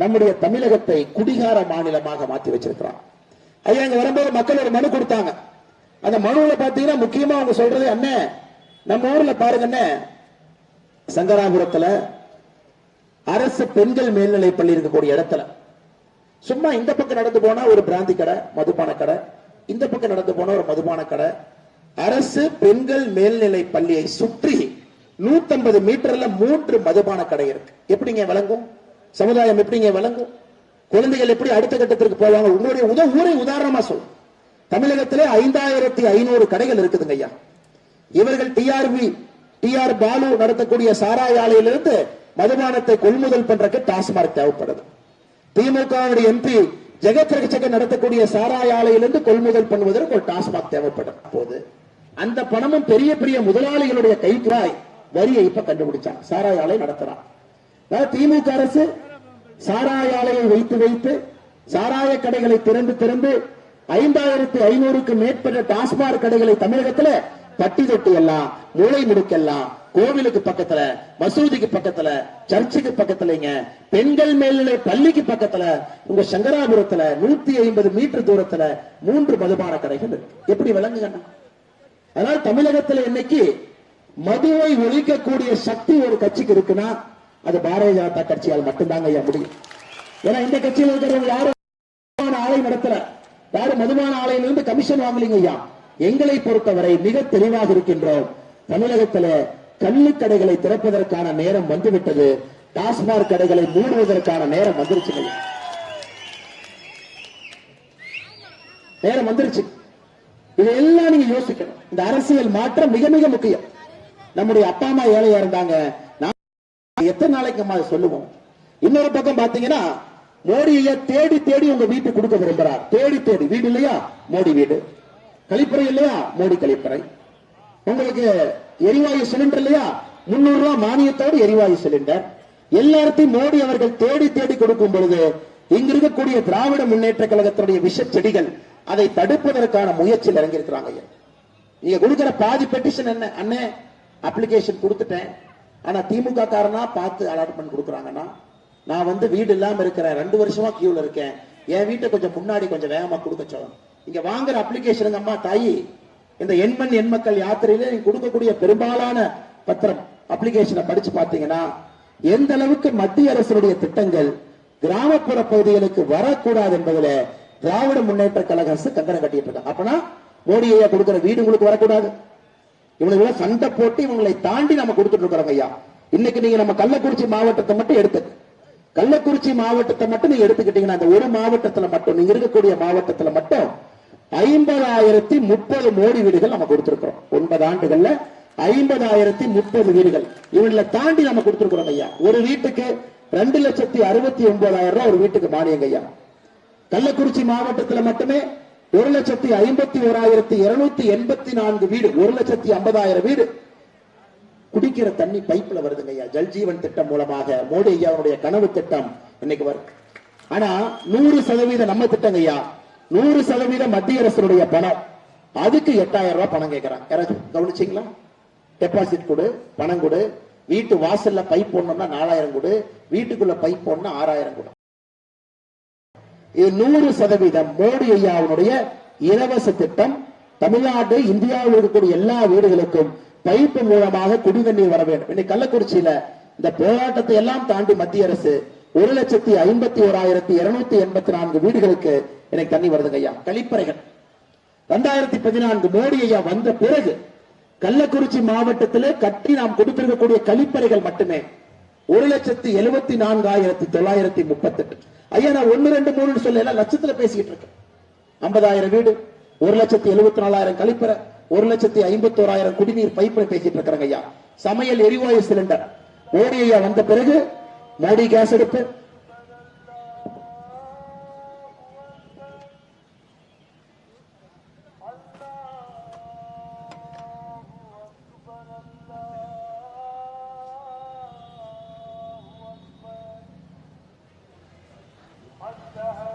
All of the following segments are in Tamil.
நம்முடைய தமிழகத்தை குடிகார மாநிலமாக மாற்றி வச்சிருக்கிறான். ஐயா இங்க வரும்போது மக்கள் ஒரு மனு கொடுத்தாங்க. அந்த மனுவுல பாத்தீங்கன்னா முக்கியமா அவங்க சொல்றது அண்ணே நம்ம ஊர்ல பாருங்க சங்கராபுரத்துல அரசு பெண்கள் மேல்நிலை பள்ளி இருக்கக்கூடிய இடத்துல. சும்மா இந்த பக்கம் நடந்து போனா ஒரு பிராந்தி கடை மதுபான கடை. இந்த பக்கம் நடந்து போனா ஒரு மதுபான கடை. அரசு பெண்கள் மேல்நிலை பள்ளியை சுற்றி 150 மீட்டர்ல மூன்று மதுபான கடை இருக்கு. எப்படிங்க விளங்கும்? சமுதாயம் எப்படிங்க விளங்கும்? குழந்தைகள் எப்படி அடுத்த கட்டத்திற்கு போவாங்க? உங்களுடைய உத ஊரை உதாரணமா சொல்லும் தமிழகத்திலே ஐந்தாயிரத்தி ஐநூறு கடைகள் இருக்குதுங்க ஐயா. இவர்கள் டிஆர்பி டிஆர் பாலு நடத்தக்கூடிய சாராய ஆலையிலிருந்து மதுபானத்தை கொள்முதல் பண்றதுக்கு டாஸ்மார்க் தேவைப்படுது. திமுகவுடைய எம்பி ஜெகத் ரகச்சக நடத்தக்கூடிய சாராய ஆலையிலிருந்து கொள்முதல் பண்ணுவதற்கு ஒரு டாஸ்மாக் தேவைப்படும். அப்போது அந்த பணமும் பெரிய பெரிய முதலாளிகளுடைய கைக்குறாய் வரியை இப்ப கண்டுபிடிச்சான் சாராய ஆலை நடத்துறான் திமுக அரசு சாராய ஆலையை வைத்து வைத்து சாராய கடைகளை திறந்து திறந்து ஐந்தாயிரத்தி ஐநூறுக்கு மேற்பட்ட டாஸ்மாக் கடைகளை தமிழகத்துல பட்டி தொட்டி எல்லாம் மூளை முடுக்கெல்லாம் கோவிலுக்கு பக்கத்துல மசூதிக்கு பக்கத்துல சர்ச்சுக்கு பக்கத்துலங்க பெண்கள் மேல்நிலை பள்ளிக்கு பக்கத்துல உங்க சங்கராபுரத்துல நூத்தி ஐம்பது மீட்டர் தூரத்துல மூன்று மதுபான கடைகள் இருக்கு. எப்படி விளங்குங்க அதனால தமிழகத்துல இன்னைக்கு மதுவை ஒழிக்கக்கூடிய சக்தி ஒரு கட்சிக்கு இருக்குன்னா அது பாரதிய ஜனதா கட்சியால் மட்டும்தாங்க ஐயா முடியும். ஏன்னா இந்த கட்சியில் இருக்கிறவங்க யாரும் ஆலை நடத்தல. யாரும் மதுபான ஆலையிலிருந்து கமிஷன் வாங்கலீங்க ஐயா. எங்களை பொறுத்தவரை மிக தெளிவாக இருக்கின்றோம். தமிழகத்துல கள்ளு கடைகளை திறப்பதற்கான நேரம் வந்துவிட்டது. டாஸ்மாக் கடைகளை மூடுவதற்கான நேரம் வந்துருச்சு நேரம் வந்துருச்சு. இதையெல்லாம் நீங்க யோசிக்கணும். இந்த அரசியல் மாற்றம் மிக மிக முக்கியம். நம்முடைய அப்பா அம்மா ஏழையா இருந்தாங்க. எத்தனை நாளைக்கு அம்மா சொல்லுவோம்? இன்னொரு பக்கம் பாத்தீங்கன்னா மோடியை தேடி தேடி உங்க வீட்டுக்கு கொடுக்க விரும்புறார். தேடி தேடி. வீடு இல்லையா? மோடி வீடு. கழிப்பறை இல்லையா? மோடி கழிப்பறை. உங்களுக்கு எரிவாயு சிலிண்டர் இல்லையா? முன்னூறு ரூபாய் மானியத்தோடு எரிவாயு சிலிண்டர். எல்லாத்தையும் மோடி அவர்கள் தேடி தேடி கொடுக்கும் பொழுது இங்க இருக்கக்கூடிய திராவிட முன்னேற்ற கழகத்தினுடைய விஷ செடிகள் அதை தடுப்பதற்கான முயற்சியில் இறங்கியிருக்கிறாங்க. நீங்க கொடுக்கிற பாதி பெட்டிஷன் என்ன? அண்ணே அப்ளிகேஷன் கொடுத்துட்டேன். ஆனா திமுக காரனா பார்த்து அலாட்மெண்ட் கொடுக்குறாங்கன்னா நான் வந்து வீடு இல்லாம இருக்கிறேன் ரெண்டு வருஷமா கியூல இருக்கேன். என் வீட்டை கொஞ்சம் முன்னாடி கொஞ்சம் வேகமா கொடுக்க சொல்லணும். இங்க வாங்குற அப்ளிகேஷனுங்க அம்மா தாயி இந்த எண்மண் எண்மக்கள் யாத்திரையில நீங்க கொடுக்கக்கூடிய பெரும்பாலான பத்திரம் அப்ளிகேஷனை படிச்சு பாத்தீங்கன்னா எந்த அளவுக்கு மத்திய அரசுடைய திட்டங்கள் கிராமப்புற பகுதிகளுக்கு வரக்கூடாது என்பதுல திராவிட முன்னேற்ற கழக அரசு கங்கணம் கட்டிட்டு இருக்காங்க அப்பனா மோடி ஐயா கொடுக்கிற வீடு உங்களுக்கு வரக்கூடாது. இவங்களை சண்டை போட்டு இவங்களை தாண்டி நம்ம கொடுத்துட்டு இருக்கிறோம் ஐயா. இன்னைக்கு நீங்க நம்ம கள்ளக்குறிச்சி மாவட்டத்தை மட்டும் எடுத்து கள்ளக்குறிச்சி மாவட்டத்தை மட்டும் நீங்க எடுத்துக்கிட்டீங்கன்னா அந்த ஒரு மாவட்டத்துல மட்டும் நீங்க இருக்கக்கூடிய மாவட்டத்துல மட்டும் ஐம்பதாயிரத்தி முப்பது மோடி வீடுகள் நம்ம கொடுத்திருக்கிறோம். ஒன்பது ஆண்டுகள்ல ஐம்பதாயிரத்தி முப்பது வீடுகள். இவங்களை தாண்டி நம்ம கொடுத்திருக்கிறோம் ஐயா. ஒரு வீட்டுக்கு ரெண்டு லட்சத்தி அறுபத்தி ஒன்பதாயிரம் ரூபாய் ஒரு வீட்டுக்கு மானியங்க ஐயா. கள்ளக்குறிச்சி மாவட்டத்துல மட்டுமே ஒரு லட்சத்தி ஐம்பத்தி ஓராயிரத்தி இருநூத்தி எண்பத்தி நான்கு வீடு ஒரு லட்சத்தி ஐம்பதாயிரம் வீடு. குடிக்கிற தண்ணி பைப்ல வருதுங்க ஐயா. ஜல்ஜீவன் திட்டம் மூலமாக மோடி ஐயாவுடைய கனவு திட்டம் இன்னைக்கு வரும். ஆனா நூறு சதவீதம் நம்ம திட்டங்க ஐயா. நூறு சதவீதம் மத்திய அரசுடைய பணம். அதுக்கு எட்டாயிரம் ரூபாய் பணம் கேட்கறாங்க யாராச்சும் கவனிச்சிங்களா? டெபாசிட் கொடு பணம் கொடு. வீட்டு வாசல்ல பைப் போடணும்னா நாலாயிரம் கொடு. வீட்டுக்குள்ள பைப் போடணும்னா ஆறாயிரம் கொடு. நூறு சதவீதம் மோடி ஐயாவுடைய இலவச திட்டம் தமிழ்நாடு இந்தியாவில் இருக்கக்கூடிய எல்லா வீடுகளுக்கும் பைப்பு மூலமாக குடிநீர் வர வேண்டும். இன்னைக்கு கள்ளக்குறிச்சியில இந்த போராட்டத்தை எல்லாம் தாண்டி மத்திய அரசு ஒரு லட்சத்தி ஐம்பத்தி ஓராயிரத்தி இருநூத்தி எண்பத்தி நான்கு வீடுகளுக்கு எனக்கு தண்ணி வருதுங்க ஐயா. கழிப்பறைகள். ரெண்டாயிரத்தி பதினான்கு மோடி ஐயா வந்த பிறகு கள்ளக்குறிச்சி மாவட்டத்தில் கட்டி நாம் கொடுத்திருக்கக்கூடிய கழிப்பறைகள் மட்டுமே. ஒரு லட்சத்தி எழுபத்தி நான்காயிரத்தி தொள்ளாயிரத்தி முப்பத்தி எட்டு ஐயா நான் ஒன்னு ரெண்டு மூணு சொல்ல எல்லாம் லட்சத்துல பேசிக்கிட்டு இருக்கேன். ஐம்பதாயிரம் வீடு ஒரு லட்சத்தி எழுபத்தி நாலாயிரம் கழிப்பற ஒரு லட்சத்தி ஐம்பத்தி ஓராயிரம் குடிநீர் பைப்பில் பேசிட்டு இருக்கிறாங்க ஐயா. சமையல் எரிவாயு சிலிண்டர். மோடி ஐயா வந்த பிறகு மோடி கேஸ் எடுப்பு أشهد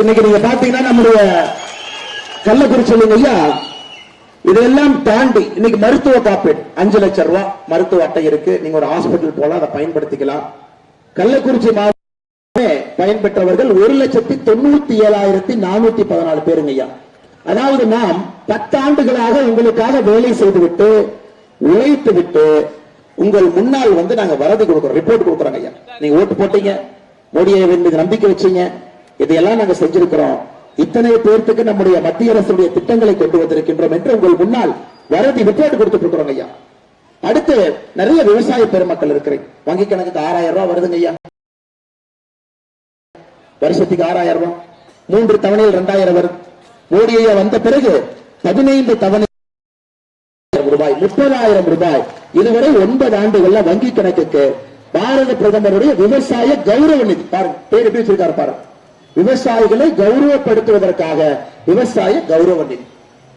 இன்னைக்கு நீங்க பாத்தீங்கன்னா நம்முடைய கள்ளக்குறிச்சி ஐயா இதெல்லாம் தாண்டி இன்னைக்கு மருத்துவ காப்பீடு அஞ்சு லட்சம் ரூபாய் மருத்துவ அட்டை இருக்கு. நீங்க ஒரு ஹாஸ்பிட்டல் போலாம் அதை பயன்படுத்திக்கலாம். கள்ளக்குறிச்சி மாவட்டமே பயன்பெற்றவர்கள் ஒரு லட்சத்தி தொண்ணூத்தி ஏழாயிரத்தி நானூத்தி பதினாலு பேருங்க ஐயா. அதாவது நாம் பத்தாண்டுகளாக உங்களுக்காக வேலை செய்துவிட்டு உழைத்து விட்டு உங்கள் முன்னால் வந்து நாங்க வரது கொடுக்குறோம் ரிப்போர்ட் கொடுக்குறோங்க ஐயா. நீங்க ஓட்டு போட்டீங்க மோடியை நம்பிக்கை வச்சீங்க இதையெல்லாம் நாங்க செஞ்சிருக்கிறோம். இத்தனை பேர்த்துக்கு நம்முடைய மத்திய அரசுடைய திட்டங்களை கொண்டு வந்திருக்கின்றோம் என்று உங்கள் முன்னால் வரதி ரிப்போர்ட் கொடுத்துட்டு இருக்கிறோம் ஐயா. அடுத்து நிறைய விவசாய பெருமக்கள் இருக்கிறேன் வங்கி கணக்குக்கு ஆறாயிரம் ரூபாய் வருதுங்க ஐயா. வருஷத்துக்கு ஆறாயிரம் ரூபாய் மூன்று தவணையில் இரண்டாயிரம் வரும் மோடி ஐயா வந்த பிறகு பதினைந்து தவணை ரூபாய் முப்பதாயிரம் ரூபாய். இதுவரை ஒன்பது ஆண்டுகள்ல வங்கி கணக்குக்கு பாரத பிரதமருடைய விவசாய கௌரவ நிதி. பாருங்க பேர் எப்படி வச்சிருக்காரு பாருங்க. விவசாயிகளை கௌரவப்படுத்துவதற்காக விவசாய கௌரவ நிதி.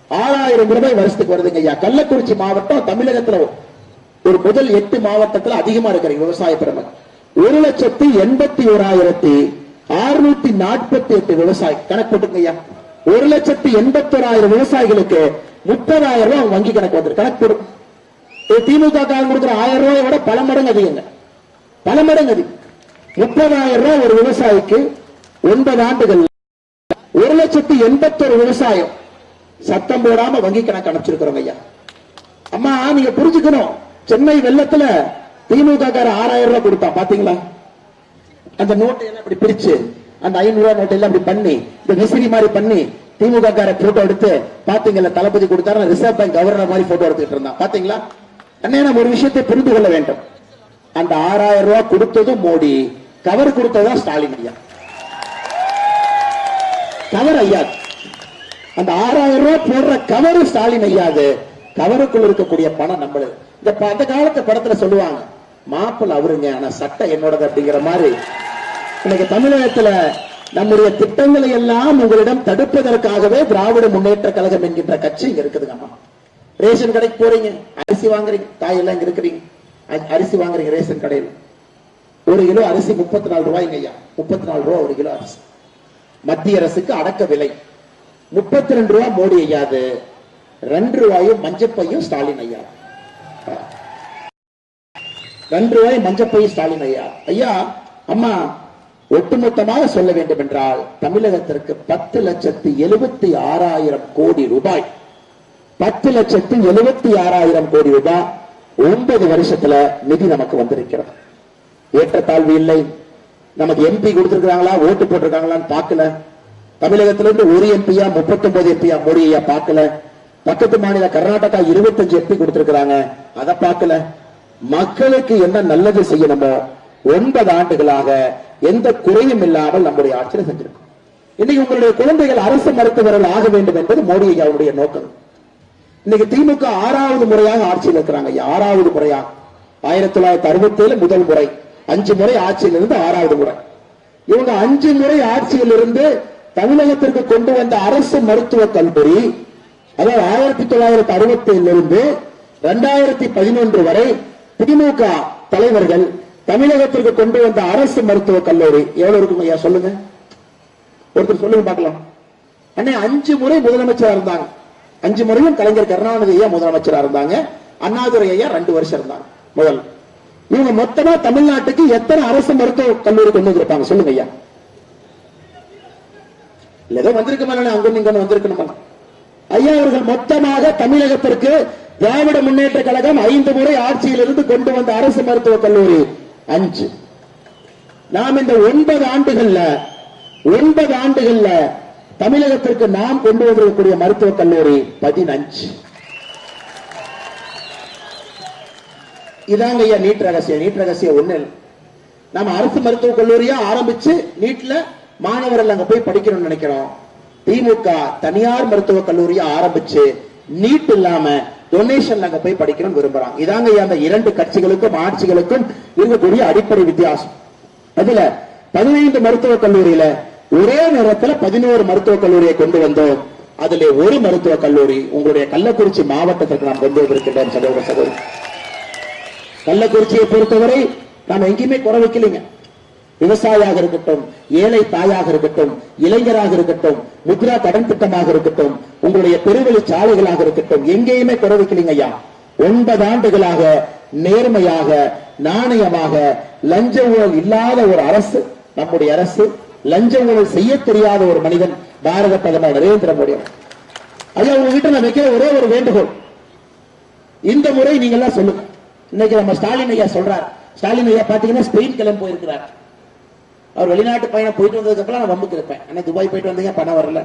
ஆறாயிரம் ரூபாய் வருஷத்துக்கு வருதுங்க ஐயா. கள்ளக்குறிச்சி மாவட்டம் தமிழகத்துல ஒரு முதல் எட்டு மாவட்டத்துல அதிகமா இருக்கிறீங்க விவசாய பெருமை ஒரு லட்சத்தி எண்பத்தி ஓராயிரத்தி அறுநூத்தி நாற்பத்தி எட்டு விவசாயி. கணக்கு போட்டுங்க ஐயா. ஒரு லட்சத்தி எண்பத்தி ஓராயிரம் விவசாயிகளுக்கு முப்பதாயிரம் ரூபாய் வங்கி கணக்கு வந்து கணக்கு போடும் திமுக காரங்க கொடுக்குற ஆயிரம் ரூபாயை விட பல மடங்கு அதிகங்க. பல மடங்கு அதிகம். முப்பதாயிரம் ரூபாய் ஒரு விவசாயிக்கு ஒன்பது ஆண்டுகள். ஒரு லட்சத்தி எண்பத்தொரு விவசாயம். சத்தம் போடாம வங்கி கணக்கு அனுப்பிச்சிருக்கிறோம் ஐயா. அம்மா நீங்க புரிஞ்சுக்கணும். சென்னை வெள்ளத்துல திமுக கார ஆறாயிரம் ரூபாய் கொடுத்தான் பாத்தீங்களா? அந்த நோட்டை எல்லாம் இப்படி பிரிச்சு அந்த ஐநூறு ரூபாய் நோட்டை எல்லாம் இப்படி பண்ணி இந்த விசிறி மாதிரி பண்ணி திமுக கார போட்டோ எடுத்து பாத்தீங்களா தளபதி கொடுத்தாரு ரிசர்வ் பேங்க் கவர்னர் மாதிரி போட்டோ எடுத்துட்டு இருந்தான். பாத்தீங்களா? அண்ணே நம்ம ஒரு விஷயத்தை புரிந்து கொள்ள வேண்டும். அந்த ஆறாயிரம் ரூபாய் கொடுத்ததும் மோடி கவர் கொடுத்ததும் ஸ்டாலின் ஐயா. கவர் ஐயா அந்த ஆறாயிரம் ரூபாய் போடுற கவரு ஸ்டாலின் ஐயாது. கவருக்குள்ள இருக்கக்கூடிய பணம் நம்மளுது இந்த அந்த காலத்து படத்துல சொல்லுவாங்க மாப்பிள்ள அவருங்க ஆனா சட்டை என்னோடது அப்படிங்கிற மாதிரி. இன்னைக்கு தமிழகத்துல நம்முடைய திட்டங்களை எல்லாம் உங்களிடம் தடுப்பதற்காகவே திராவிட முன்னேற்ற கழகம் என்கின்ற கட்சி இங்க இருக்குதுங்க அம்மா ரேஷன் கடைக்கு போறீங்க அரிசி வாங்குறீங்க தாய் எல்லாம் இங்க இருக்கிறீங்க. அரிசி வாங்குறீங்க ரேஷன் கடையில். ஒரு கிலோ அரிசி முப்பத்தி நாலு ரூபாய்ங்க ஐயா. முப்பத்தி நாலு ரூபாய் ஒரு கிலோ அரிசி. மத்திய அரசுக்கு அடக்க விலை. முப்பத்தி ரெண்டு ரூபாய் மோடி ஐயாது. ரெண்டு ரூபாயும் மஞ்சப்பையும் ஸ்டாலின் ஐயா. ரெண்டு ரூபாய் மஞ்சப்பையும் ஸ்டாலின் ஐயா. ஐயா அம்மா ஒட்டுமொத்தமாக சொல்ல வேண்டும் என்றால் தமிழகத்திற்கு பத்து லட்சத்து எழுபத்தி ஆறாயிரம் கோடி ரூபாய். பத்து லட்சத்து எழுபத்தி ஆறாயிரம் கோடி ரூபாய் ஒன்பது வருஷத்துல நிதி நமக்கு வந்திருக்கிறது. ஏற்றத்தாழ்வு இல்லை. நமக்கு எம்பி கொடுத்திருக்காங்களா ஓட்டு போட்டிருக்காங்களான்னு பார்க்கல. தமிழகத்துல இருந்து ஒரு எம்பியா முப்பத்தி ஒன்பது எம்பியா மோடி ஐயா பார்க்கல. பக்கத்து மாநில கர்நாடகா இருபத்தஞ்சு எம்பி கொடுத்திருக்கிறாங்க. அதை பார்க்கல. மக்களுக்கு என்ன நல்லது செய்யணுமோ ஒன்பது ஆண்டுகளாக எந்த குறையும் இல்லாமல் நம்முடைய ஆட்சியை செஞ்சிருக்கோம். இன்னைக்கு உங்களுடைய குழந்தைகள் அரசு மருத்துவர்கள் ஆக வேண்டும் என்பது மோடி ஐயாவுடைய நோக்கம். இன்னைக்கு திமுக ஆறாவது முறையாக ஆட்சியில் இருக்கிறாங்க ஆறாவது முறையாக ஆயிரத்தி தொள்ளாயிரத்தி அறுபத்தி ஏழு முதல் முறை. அஞ்சு முறை ஆட்சியில் இருந்து ஆறாவது முறை. இவங்க அஞ்சு முறை ஆட்சியில் இருந்து தமிழகத்திற்கு கொண்டு வந்த அரசு மருத்துவக் கல்லூரி அதாவது ஆயிரத்தி தொள்ளாயிரத்தி அறுபத்தி ஏழிலிருந்து ரெண்டாயிரத்தி பதினொன்று வரை திமுக தலைவர்கள் தமிழகத்திற்கு கொண்டு வந்த அரசு மருத்துவக் கல்லூரி. எவ்வளவு இருக்கும் ஐயா? சொல்லுங்க. ஒருத்தர் சொல்லுங்க பார்க்கலாம். அண்ணே அஞ்சு முறை முதலமைச்சரா இருந்தாங்க. அஞ்சு முறையும் கலைஞர் கருணாநிதி ஐயா முதலமைச்சரா இருந்தாங்க. அண்ணாதுரை ஐயா ரெண்டு வருஷம் இருந்தாங்க. முதல். இவங்க மொத்தமா தமிழ்நாட்டுக்கு எத்தனை அரசு மருத்துவ கல்லூரி கொண்டு வந்திருப்பாங்க? சொல்லுங்க ஐயா. ஏதோ வந்திருக்க மேலே அங்க இங்க வந்திருக்கணுமா ஐயா அவர்கள் மொத்தமாக தமிழகத்திற்கு திராவிட முன்னேற்ற கழகம் ஐந்து முறை ஆட்சியிலிருந்து கொண்டு வந்த அரசு மருத்துவக் கல்லூரி அஞ்சு. நாம் இந்த ஒன்பது ஆண்டுகள்ல ஒன்பது ஆண்டுகள்ல தமிழகத்திற்கு நாம் கொண்டு வந்திருக்கக்கூடிய மருத்துவக் கல்லூரி பதினஞ்சு. இதாங்க ஐயா நீட் ரகசியம். நீட் ரகசியம் ஒண்ணு இல்லை. நம்ம அரசு மருத்துவக் கல்லூரியா ஆரம்பிச்சு நீட்ல மாணவர்கள் அங்க போய் படிக்கணும்னு நினைக்கிறோம். திமுக தனியார் மருத்துவக் கல்லூரியா ஆரம்பிச்சு நீட் இல்லாம டொனேஷன்ல அங்க போய் படிக்கணும்னு விரும்புறாங்க. இதாங்க ஐயா அந்த இரண்டு கட்சிகளுக்கும் ஆட்சிகளுக்கும் இருக்கக்கூடிய அடிப்படை வித்தியாசம். அதுல பதினைந்து மருத்துவக் கல்லூரியில ஒரே நேரத்துல பதினோரு மருத்துவக் கல்லூரியை கொண்டு வந்தோம். அதுல ஒரு மருத்துவக் கல்லூரி உங்களுடைய கள்ளக்குறிச்சி மாவட்டத்திற்கு நாம் கொண்டு வந்திருக்கின்றோம் சகோதர சகோதரி. கள்ளக்குறிச்சியை பொறுத்தவரை நாம எங்கேயுமே குறை வைக்கலைங்க. விவசாயியாக இருக்கட்டும் ஏழை தாயாக இருக்கட்டும் இளைஞராக இருக்கட்டும் முத்ரா கடன் திட்டமாக இருக்கட்டும் உங்களுடைய பெருவெளி சாலைகளாக இருக்கட்டும் எங்கேயுமே குறை வைக்கலைங்க ஐயா. ஒன்பது ஆண்டுகளாக நேர்மையாக நாணயமாக லஞ்ச ஊழல் இல்லாத ஒரு அரசு நம்முடைய அரசு லஞ்ச ஊழல் செய்ய தெரியாத ஒரு மனிதன் பாரத பிரதமர் நரேந்திர மோடி ஐயா உங்ககிட்ட நான் வைக்கிற ஒரே ஒரு வேண்டுகோள். இந்த முறை நீங்க எல்லாம் சொல்லுங்க. இன்னைக்கு நம்ம ஸ்டாலின் ஐயா சொல்றார். ஸ்டாலின் ஐயா பாத்தீங்கன்னா ஸ்பெயின் கிளம்பி போயிருக்கிறார். அவர் வெளிநாட்டு பயணம் போயிட்டு வந்ததுக்கு அப்புறம் நான் வம்புக்கு இருப்பேன். ஆனா துபாய் போயிட்டு வந்தீங்க பணம் வரல.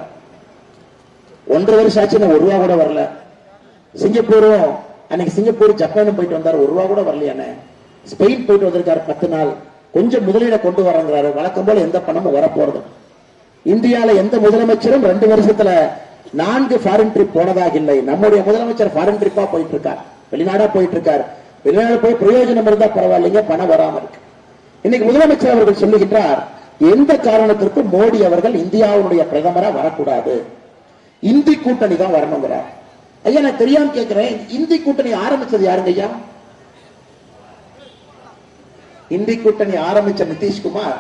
ஒன்றரை வருஷம் ஆச்சு நான் ஒரு ரூபா கூட வரல. சிங்கப்பூரும் அன்னைக்கு சிங்கப்பூர் ஜப்பானும் போயிட்டு வந்தார் ஒரு ரூபா கூட வரலையானே ஸ்பெயின் போயிட்டு வந்திருக்காரு பத்து நாள். கொஞ்சம் முதலீட கொண்டு வரங்கிறாரு. வழக்கம் போல எந்த பணமும் வரப்போறது. இந்தியால எந்த முதலமைச்சரும் ரெண்டு வருஷத்துல நான்கு ஃபாரின் ட்ரிப் போனதாக இல்லை. நம்முடைய முதலமைச்சர் ஃபாரின் ட்ரிப்பா போயிட்டு இருக்கார். வெளிநாடா போயிட்டு இருக்காரு. வெளிநாடு போய் பிரயோஜனம் இருந்தா பரவாயில்லைங்க பணம் வராம இருக்கு. இன்னைக்கு முதலமைச்சர் அவர்கள் சொல்லுகின்றார் எந்த காரணத்திற்கும் மோடி அவர்கள் இந்தியாவுடைய பிரதமரா வரக்கூடாது? இந்தி கூட்டணி தான் வரணுங்கிறார். ஐயா நான் தெரியாம கேட்கிறேன் இந்தி கூட்டணி ஆரம்பிச்சது யாருங்க ஐயா? இந்தி கூட்டணி ஆரம்பிச்ச நிதிஷ்குமார்.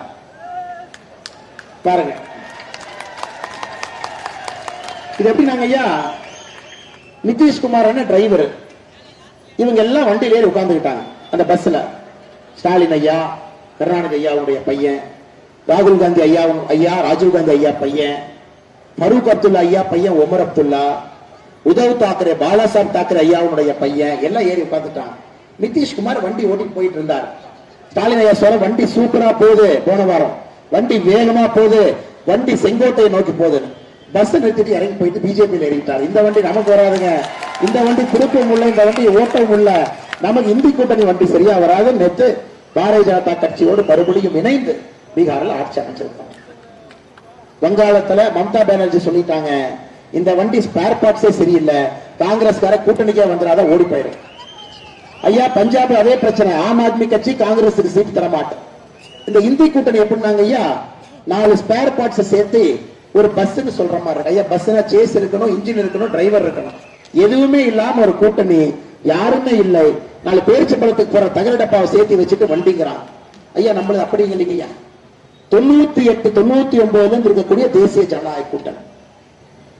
பாருங்க. இது எப்படி நாங்க ஐயா? நிதிஷ்குமார் டிரைவர் இவங்க எல்லாம் வண்டியில ஏறி உட்கார்ந்துக்கிட்டாங்க. அந்த பஸ்ல ஸ்டாலின் ஐயா கருணாநிதி ஐயாவுடைய பையன் ராகுல் காந்தி ஐயா ஐயா ராஜீவ் காந்தி ஐயா பையன் ஃபரூக் அப்துல்லா ஐயா பையன் உமர் அப்துல்லா உதவ் தாக்கரே பாலாசாப் தாக்கரே ஐயாவுடைய பையன் எல்லாம் ஏறி உட்கார்ந்துட்டாங்க. நிதிஷ்குமார் வண்டி ஓட்டிட்டு போயிட்டு இருந்தார். ஸ்டாலின் ஐயா சொல்ல வண்டி சூப்பரா போகுது போன வாரம். வண்டி வேகமா போகுது வண்டி செங்கோட்டையை நோக்கி போகுது பஸ் நிறுத்திட்டு இறங்கி போயிட்டு பிஜேபியில் இறங்கிட்டார் இந்த வண்டி நமக்கு வராதுங்க. இந்த வண்டி திருப்பவும் உள்ள இந்த வண்டி ஓட்டவும் உள்ள. நமக்கு இந்தி கூட்டணி வண்டி சரியா வராது. நேற்று பாரதிய ஜனதா கட்சியோடு மறுபடியும் இணைந்து பீகாரில் ஆட்சி அமைச்சிருக்காங்க. வங்காளத்துல மம்தா பானர்ஜி சொல்லிட்டாங்க இந்த வண்டி ஸ்பேர் பார்ட்ஸே சரியில்லை. காங்கிரஸ்கார கூட்டணிக்கே வந்துடாத ஓடி போயிடும் ஐயா பஞ்சாப் அதே பிரச்சனை. ஆம் ஆத்மி கட்சி காங்கிரஸுக்கு சீட் தரமாட்டோம் இந்த இந்தி கூட்டணி எப்படின்னாங்க ஐயா? நாலு ஸ்பேர் பார்ட்ஸ் சேர்த்து ஒரு பஸ்ன்னு சொல்ற மாதிரி இருக்கு. ஐயா பஸ்னா சேஸ் இருக்கணும் இன்ஜின் இருக்கணும் டிரைவர் இருக்கணும். எதுவுமே இல்லாம ஒரு கூட்டணி யாருமே இல்லை. நாலு பேரிச்சம்பழத்துக்கு போற தகரடப்பாவை சேர்த்து வச்சுட்டு வண்டிங்கிறான். ஐயா நம்மளது அப்படி இல்லைங்க ஐயா? தொண்ணூத்தி எட்டு தொண்ணூத்தி ஒன்பதுல இருக்கக்கூடிய தேசிய ஜனநாயக கூட்டணி.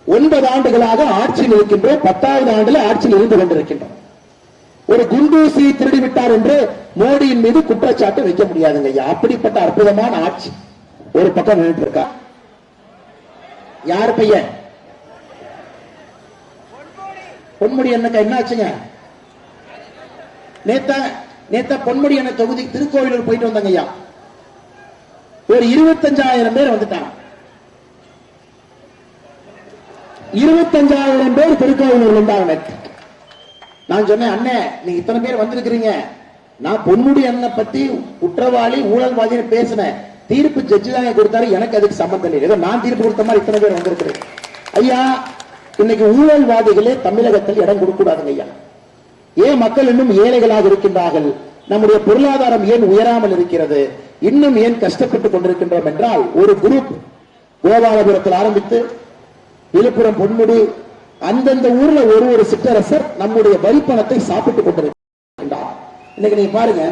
ஒன்பது ஆண்டுகளாக ஆட்சியில் இருக்கின்றோம் பத்தாவது ஆண்டுல ஆட்சியில் இருந்து கொண்டிருக்கின்றோம். ஒரு குண்டூசி திருடி விட்டார் என்று மோடியின் மீது குற்றச்சாட்டு வைக்க முடியாதுங்க ஐயா. அப்படிப்பட்ட அற்புதமான ஆட்சி ஒரு பக்கம் நின்றுட்டு இருக்கா? யார் பையன்? பொன்முடி என்னக்கா என்ன ஆச்சுங்க நேத்தா நேத்தா பொன்முடி என்ன தொகுதி திருக்கோவிலூர் போயிட்டு வந்தாங்க ஐயா. ஒரு இருபத்தஞ்சாயிரம் பேர் வந்துட்டாங்க. இருபத்தஞ்சாயிரம் பேர் திருக்கோவிலூர் இருந்தாங்க நான் சொன்னேன் அண்ணே நீங்க இத்தனை பேர் வந்திருக்கிறீங்க. நான் பொன்முடி அண்ணனை பத்தி குற்றவாளி ஊழல்வாதின்னு பேசினேன். தீர்ப்பு ஜட்ஜி தாங்க கொடுத்தாரு. எனக்கு அதுக்கு சம்பந்தம் இல்லை. ஏதோ நான் தீர்ப்பு கொடுத்த மாதிரி இத்தனை பேர் வந்திருக்கிறேன். ஐயா இன்னைக்கு ஊழல்வாதிகளே தமிழகத்தில் இடம் கொடுக்கூடாதுங்க ஐயா. ஏன் மக்கள் இன்னும் ஏழைகளாக இருக்கின்றார்கள்? நம்முடைய பொருளாதாரம் ஏன் உயராமல் இருக்கிறது? இன்னும் ஏன் கஷ்டப்பட்டுக் கொண்டிருக்கின்றோம் என்றால் ஒரு குரூப் கோபாலபுரத்தில் ஆரம்பித்து விழுப்புரம் பொன்முடி அந்தந்த ஊர்ல ஒரு ஒரு சிற்றரசர் நம்முடைய வரிப்பணத்தை சாப்பிட்டுக் கொண்டிருக்கின்றார். இன்னைக்கு நீங்க பாருங்க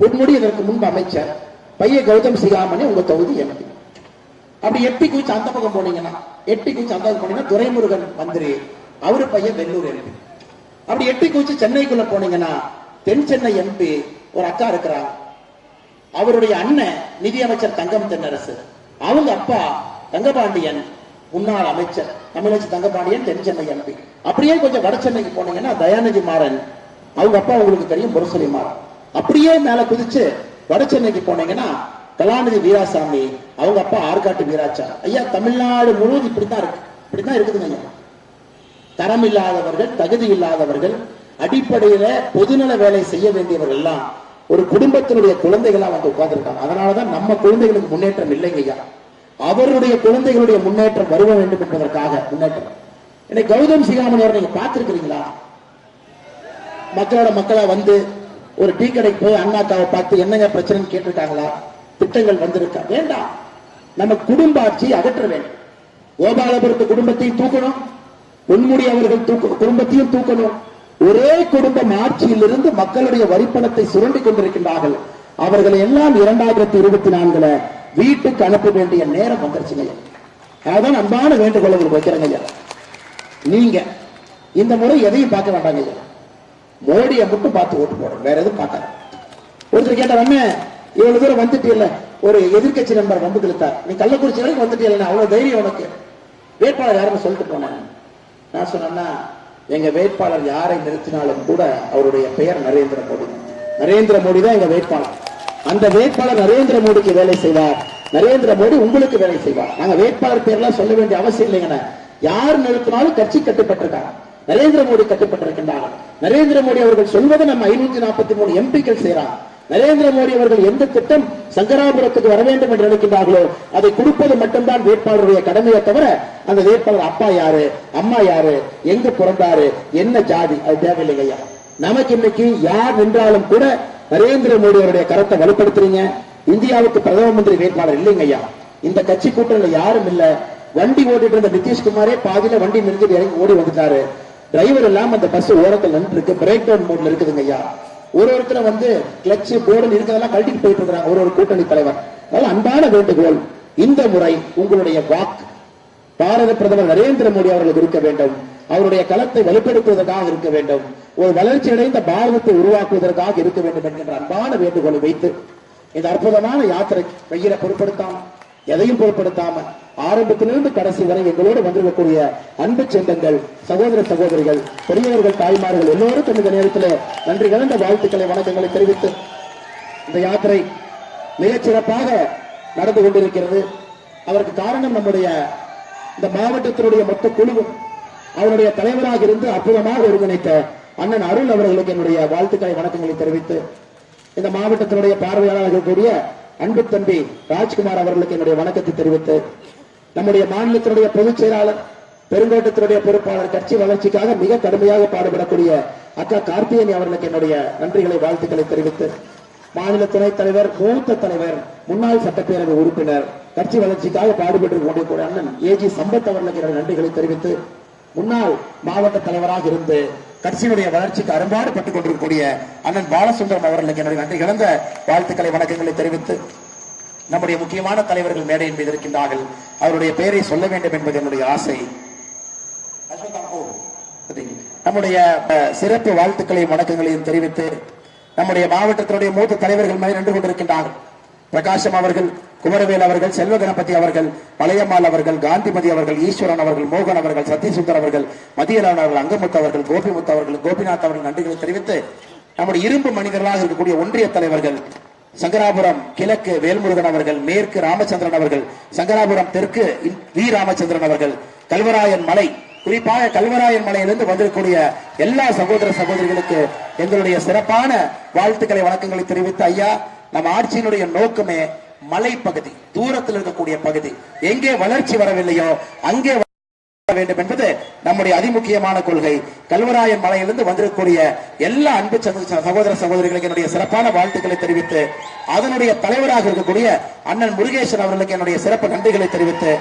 பொன்முடி இதற்கு முன்பு அமைச்சர். பைய கௌதம் சிகாமணி உங்க தொகுதி எம்பி. அப்படி எட்டி குவிச்சு அந்த பக்கம் போனீங்கன்னா எட்டி குவிச்சு அந்த பக்கம் போனீங்கன்னா துரைமுருகன் மந்திரி அவரு பையன் வெள்ளூர் எம்பி. அப்படி எட்டி குவிச்சு சென்னைக்குள்ள போனீங்கன்னா தென் சென்னை எம்பி ஒரு அக்கா இருக்கிறாங்க அவருடைய அண்ணன் நிதியமைச்சர் தங்கம் தென்னரசு. அவங்க அப்பா தங்கபாண்டியன் முன்னாள் அமைச்சர் தமிழச்சி தங்கபாண்டியன் தென் சென்னை எம்பி. அப்படியே கொஞ்சம் வட சென்னைக்கு போனீங்கன்னா தயாநிதி மாறன். அவங்க அப்பா உங்களுக்கு தெரியும் முரசொலி மாறன். அப்படியே மேல குதிச்சு வட சென்னைக்கு போனீங்கன்னா கலாநிதி வீராசாமி அவங்க அப்பா ஆற்காட்டு வீராச்சா ஐயா தமிழ்நாடு முழுவதும் இப்படித்தான் இருக்கு. இப்படித்தான் இருக்குதுங்க ஐயா. தரம் இல்லாதவர்கள் தகுதி இல்லாதவர்கள் அடிப்படையில பொதுநல வேலை செய்ய வேண்டியவர்கள் எல்லாம் ஒரு குடும்பத்தினுடைய குழந்தைகளா வந்து உட்கார்ந்துருக்காங்க. அதனாலதான் நம்ம குழந்தைகளுக்கு முன்னேற்றம் இல்லைங்க ஐயா. அவருடைய குழந்தைகளுடைய முன்னேற்றம் வருவ வேண்டும் என்பதற்காக முன்னேற்றம். இன்னைக்கு கௌதம் சிகாமணி அவர் நீங்க பார்த்திருக்கிறீங்களா? மக்களோட மக்களா வந்து ஒரு டீ கடைக்கு போய் அண்ணாக்காவை பார்த்து என்னங்க பிரச்சனைன்னு கேட்டிருக்காங்களா திட்டங்கள் வந்திருக்கா? வேண்டாம். நம்ம குடும்ப ஆட்சியை அகற்ற வேண்டும். கோபாலபுரத்து குடும்பத்தையும் தூக்கணும். பொன்முடி அவர்கள் தூக்க குடும்பத்தையும் தூக்கணும். ஒரே குடும்பம் ஆட்சியிலிருந்து மக்களுடைய வரிப்பணத்தை சுரண்டி கொண்டிருக்கின்றார்கள். அவர்களை எல்லாம் இரண்டாயிரத்தி இருபத்தி நான்குல வீட்டுக்கு அனுப்ப வேண்டிய நேரம் வந்துருச்சுங்க அதான் அன்பான வேண்டுகோள் உங்களுக்கு வைக்கிறேங்க நீங்க இந்த முறை எதையும் பார்க்க வேண்டாங்க ஐயா. மோடியை மட்டும் பார்த்து ஓட்டு போடுறோம். வேற எதுவும் பார்க்காது. ஒருத்தர் கேட்டார் அண்ணன் இவ்வளவு தூரம் வந்துட்டீல்ல. ஒரு எதிர்க்கட்சி நண்பர் வந்து இழுத்தார் நீ கள்ளக்குறிச்சி வரைக்கும் வந்துட்டீல்ல அவ்வளவு தைரியம் உனக்கு. வேட்பாளர் யாருன்னு சொல்லிட்டு போனேன் நான் சொன்னேன்னா எங்க வேட்பாளர் யாரை நிறுத்தினாலும் கூட அவருடைய பெயர் நரேந்திர மோடி. நரேந்திர மோடி தான் எங்க வேட்பாளர். அந்த வேட்பாளர் நரேந்திர மோடிக்கு வேலை செய்வார். நரேந்திர மோடி உங்களுக்கு வேலை செய்வார். நாங்க வேட்பாளர் பேர்லாம் சொல்ல வேண்டிய அவசியம் இல்லைங்கண்ணா. யார் நிறுத்தினாலும் கட்சி கட்டுப்பட்டிருக்காங்க. நரேந்திர மோடி கட்டுப்பட்டிருக்கின்றார். நரேந்திர மோடி அவர்கள் சொல்வது நம்ம ஐநூத்தி நாற்பத்தி மூணு எம்பிக்கள் செய்யறார் நரேந்திர மோடி அவர்கள் எந்த திட்டம் சங்கராபுரத்துக்கு வர வேண்டும் என்று நினைக்கின்றார்களோ அதை கொடுப்பது மட்டும்தான் வேட்பாளருடைய கடமையை தவிர அந்த வேட்பாளர் அப்பா யாரு அம்மா யாரு எங்க பிறந்தாரு என்ன ஜாதி அது தேவையில்லைங்க ஐயா. நமக்கு இன்னைக்கு யார் நின்றாலும் கூட நரேந்திர மோடி அவருடைய கரத்தை வலுப்படுத்துறீங்க. இந்தியாவுக்கு பிரதம மந்திரி வேட்பாளர் இல்லைங்க ஐயா. இந்த கட்சி கூட்டணியில யாரும் இல்ல. வண்டி ஓட்டிட்டு இருந்த நிதிஷ்குமாரே பாதியில வண்டி நிறுத்தி இறங்கி ஓடி வந்துட்டாரு. டிரைவர் இல்லாம அந்த பஸ் ஓரத்தில் நின்று இருக்கு பிரேக் டவுன் மோட்ல இருக்குதுங்க ஐயா. ஒரு ஒருத்தர் வந்து கிளச் போர்டு இருக்கிறதெல்லாம் கழட்டிட்டு போயிட்டு இருக்கிறாங்க. ஒரு ஒரு கூட்டணி தலைவர். அதனால அன்பான வேண்டுகோள். இந்த முறை உங்களுடைய வாக்கு. பாரத பிரதமர் நரேந்திர மோடி அவர்களுக்கு இருக்க வேண்டும். அவருடைய களத்தை வலுப்படுத்துவதற்காக இருக்க வேண்டும். ஒரு வளர்ச்சி அடைந்த பாரதத்தை உருவாக்குவதற்காக இருக்க வேண்டும் என்கின்ற அன்பான வேண்டுகோளை வைத்து இந்த அற்புதமான யாத்திரை வெயிலை பொருட்படுத்தாம எதையும் பொருட்படுத்தாம ஆரம்பத்திலிருந்து கடைசி வரை எங்களோடு வந்திருக்கக்கூடிய அன்பு சொந்தங்கள் சகோதர சகோதரிகள் பெரியவர்கள் தாய்மார்கள் எல்லோருக்கும் இந்த நேரத்தில் நன்றி கலந்த வாழ்த்துக்களை வணக்கங்களை தெரிவித்து இந்த யாத்திரை மிகச்சிறப்பாக நடந்து கொண்டிருக்கிறது. அதற்கு காரணம் நம்முடைய இந்த மாவட்டத்தினுடைய மொத்த குழுவும் அவருடைய தலைவராக இருந்து அற்புதமாக ஒருங்கிணைத்த அண்ணன் அருள் அவர்களுக்கு என்னுடைய வாழ்த்துக்களை வணக்கங்களை தெரிவித்து இந்த மாவட்டத்தினுடைய பார்வையாளர்கள் இருக்கக்கூடிய அன்பு தம்பி ராஜ்குமார் அவர்களுக்கு என்னுடைய வணக்கத்தை தெரிவித்து நம்முடைய மாநிலத்தினுடைய பொதுச் செயலாளர் பெருங்கோட்டத்தினுடைய பொறுப்பாளர் கட்சி வளர்ச்சிக்காக மிக கடுமையாக பாடுபடக்கூடிய அக்கா கார்த்திகேயன் அவர்களுக்கு என்னுடைய நன்றிகளை வாழ்த்துக்களை தெரிவித்து மாநில துணைத் தலைவர் மூத்த தலைவர் முன்னாள் சட்டப்பேரவை உறுப்பினர் கட்சி வளர்ச்சிக்காக பாடுபட்டு கொண்டிருக்கூடிய அண்ணன் ஏஜி சம்பத் அவர்களுக்கு என்னுடைய நன்றிகளை தெரிவித்து முன்னாள் மாவட்ட தலைவராக இருந்து கட்சியினுடைய வளர்ச்சிக்கு அரும்பாடுபட்டுக் கொண்டிருக்கக்கூடிய அண்ணன் பாலசுந்தரம் அவர்களுக்கு என்னுடைய நன்றி கலந்த வாழ்த்துக்களை வணக்கங்களை தெரிவித்து நம்முடைய முக்கியமான தலைவர்கள் மேடையின் மீது இருக்கின்றார்கள். அவருடைய பெயரை சொல்ல வேண்டும் என்பது என்னுடைய ஆசை. நம்முடைய சிறப்பு வாழ்த்துக்களையும் வணக்கங்களையும் தெரிவித்து நம்முடைய மாவட்டத்தினுடைய மூத்த தலைவர்கள் மேல் நின்று கொண்டிருக்கின்றார்கள். பிரகாசம் அவர்கள் குமரவேல் அவர்கள் செல்வ கணபதி அவர்கள் பழையம்மாள் அவர்கள் காந்திமதி அவர்கள் ஈஸ்வரன் அவர்கள் மோகன் அவர்கள் சத்யசுந்தர் அவர்கள் மதியலான் அவர்கள் அங்கமுத்து அவர்கள் கோபிமுத்து அவர்கள் கோபிநாத் அவர்கள் நன்றிகளை தெரிவித்து நம்முடைய இரும்பு மனிதர்களாக இருக்கக்கூடிய ஒன்றிய தலைவர்கள் சங்கராபுரம் கிழக்கு வேல்முருகன் அவர்கள் மேற்கு ராமச்சந்திரன் அவர்கள் சங்கராபுரம் தெற்கு வி ராமச்சந்திரன் அவர்கள் கல்வராயன் மலை குறிப்பாக கல்வராயன் மலையிலிருந்து வந்திருக்கக்கூடிய எல்லா சகோதர சகோதரிகளுக்கு எங்களுடைய சிறப்பான வாழ்த்துக்களை வணக்கங்களை தெரிவித்து ஐயா நம்ம ஆட்சியினுடைய நோக்கமே மலைப்பகுதி தூரத்தில் இருக்கக்கூடிய பகுதி. எங்கே வளர்ச்சி வரவில்லையோ அங்கே வேண்டும் என்பது நம்முடைய அதிமுக்கியமான கொள்கை. கல்வராயன் மலையிலிருந்து வந்திருக்கக்கூடிய எல்லா அன்பு சகோதர சகோதரிகளுக்கு என்னுடைய சிறப்பான வாழ்த்துக்களை தெரிவித்து அதனுடைய தலைவராக இருக்கக்கூடிய அண்ணன் முருகேசன் அவர்களுக்கு என்னுடைய சிறப்பு நன்றிகளை தெரிவித்து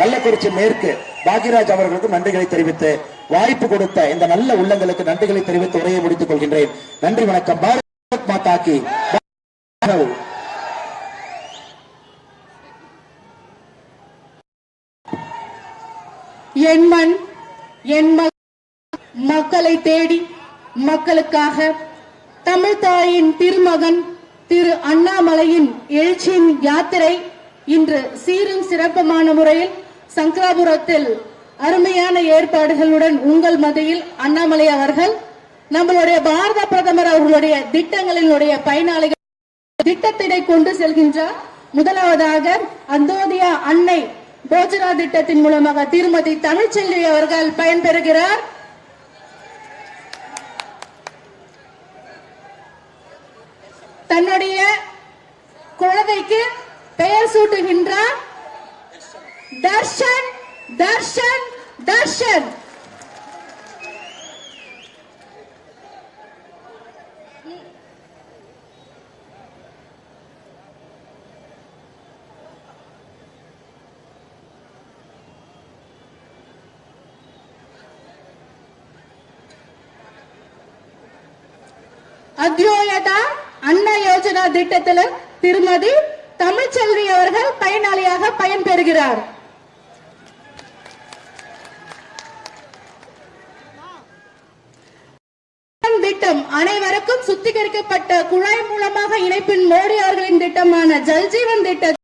கள்ளக்குறிச்சி மேற்கு பாக்யராஜ் அவர்களுக்கும் நன்றிகளை தெரிவித்து வாய்ப்பு கொடுத்த இந்த நல்ல உள்ளங்களுக்கு நன்றிகளை தெரிவித்து உரையை முடித்துக் கொள்கின்றேன். நன்றி வணக்கம். பாரத் மாதா கி என் மண் என் மக்களை தேடி மக்களுக்காக தமிழ் தாயின் திருமகன் திரு அண்ணாமலையின் எழுச்சியின் யாத்திரை இன்று சீரும் சிறப்புமான முறையில் சங்கராபுரத்தில் அருமையான ஏற்பாடுகளுடன் உங்கள் மத்தியில் அண்ணாமலை அவர்கள் நம்மளுடைய பாரத பிரதமர் அவர்களுடைய திட்டங்களினுடைய பயனாளிகள் திட்டத்தினை கொண்டு செல்கின்றார். முதலாவதாக அந்தோதியா அன்னை போஜனா திட்டத்தின் மூலமாக திருமதி தமிழ்ச்செல்வி அவர்கள் பயன்பெறுகிறார். தன்னுடைய குழந்தைக்கு பெயர் சூட்டுகின்றார். தர்ஷன் தர்ஷன் தர்ஷன். திட்டத்துல திருமதி தமிழ்ச்செல்வி அவர்கள் பயனாளியாக பயன்பெறுகிறார் திட்டம் அனைவருக்கும் சுத்திகரிக்கப்பட்ட குழாய் மூலமாக இணைப்பின் மோடி அவர்களின் திட்டமான ஜல்ஜீவன் திட்டம்